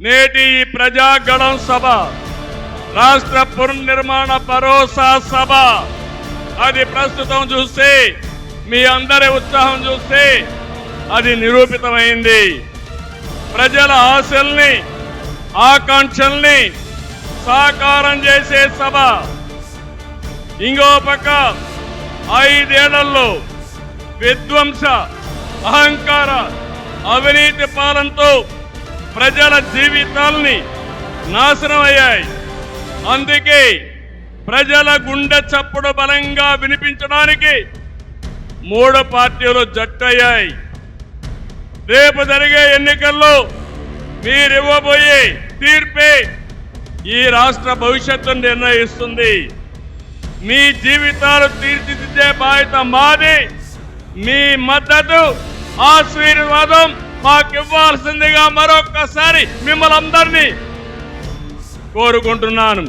నేటి ఈ ప్రజాగణం సభ రాష్ట్ర పునర్నిర్మాణ భరోసా సభ. అది ప్రస్తుతం చూస్తే మీ అందరి ఉత్సాహం చూస్తే అది నిరూపితమైంది. ప్రజల ఆశల్ని ఆకాంక్షల్ని సాకారం చేసే సభ. ఇంకో పక్క ఐదేళ్ళలో విధ్వంస అహంకార అవినీతి పాలనతో ప్రజల జీవితాల్ని నాశనం అయ్యాయి. అందుకే ప్రజల గుండె చప్పుడు బలంగా వినిపించడానికి మూడు పార్టీలు జట్టయ్యాయి. రేపు జరిగే ఎన్నికల్లో మీరివ్వబోయే తీర్పే ఈ రాష్ట్ర భవిష్యత్తును నిర్ణయిస్తుంది. మీ జీవితాలు తీర్చిదిద్దే బాధ్యత మాది. మీ మద్దతు ఆశీర్వాదం మాకివ్వాల్సిందిగా మరొక్కసారి మిమ్మల్ని అందరినీ కోరుకుంటున్నాను.